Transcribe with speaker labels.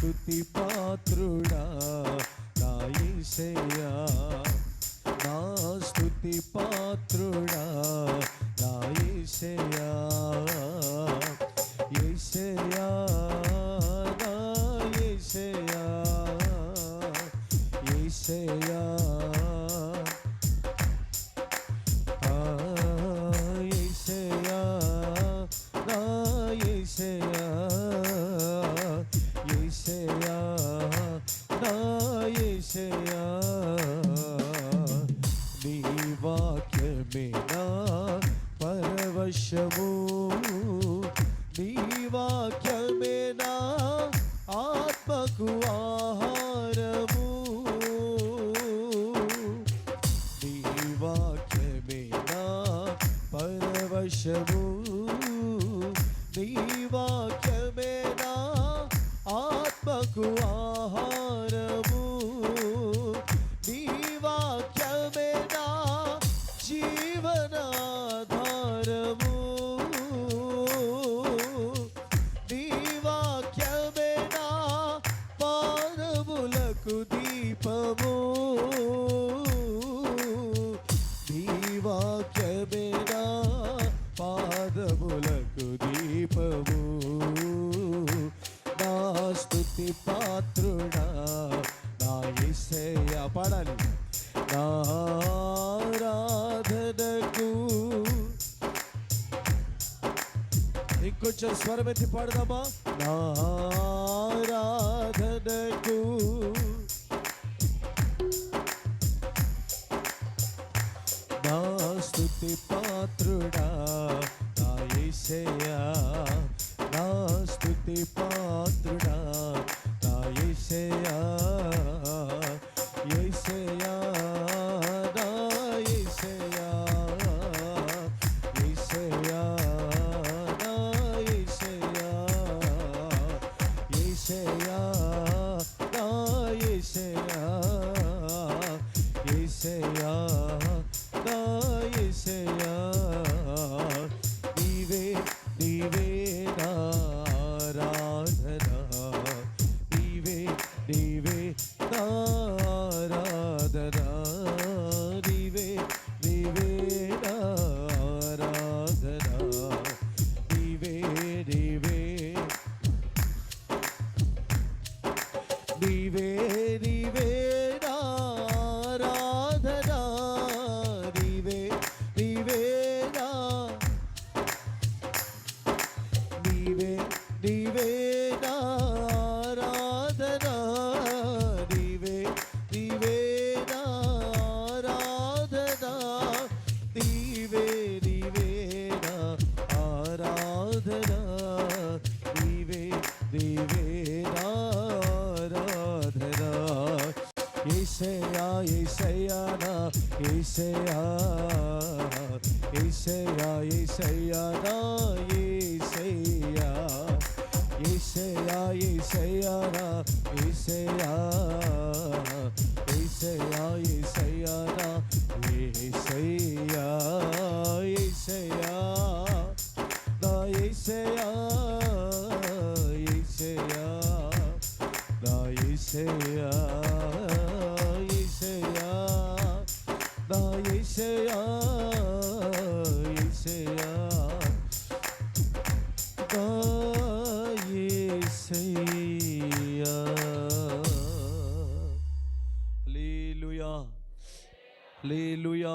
Speaker 1: స్తుతి పాత్రుడా యేసయ్యా నా యేసయ్యా నీ వాక్యమే నా పరవశము. నీ వాక్యమే నా ఆత్మకు ఆహారము. నీ వాక్యమే నా పరవశము. పాత్రుడా నా ఇసయ పాడాలి నా ఆరాధనకు. ఇంకొంచెం స్వరమెత్తి పాడదామా? నారాధనకు నా స్థుతి పాత్రుడా నా యేసయ్యా నా స్థుతి పాత్రుడా. నా ఆరాధన నీవే నీవే నా ఆరాధన నీవే నీవే నా ఆరాధన నీవే నీవే నీవే నీవే నీవే నీవే నారాధనా ఏసయా ఏసయా నా ఏసయా ఏసయా ఏసయా నా ఏసయా ఏసయా ఏసయా నా ఏసయా ఏసయా ఏసయా నా ఏసయా ఏసయా ఏసయా ఏసయా నా ఏసయ్యా హల్లెలూయా హల్లెలూయా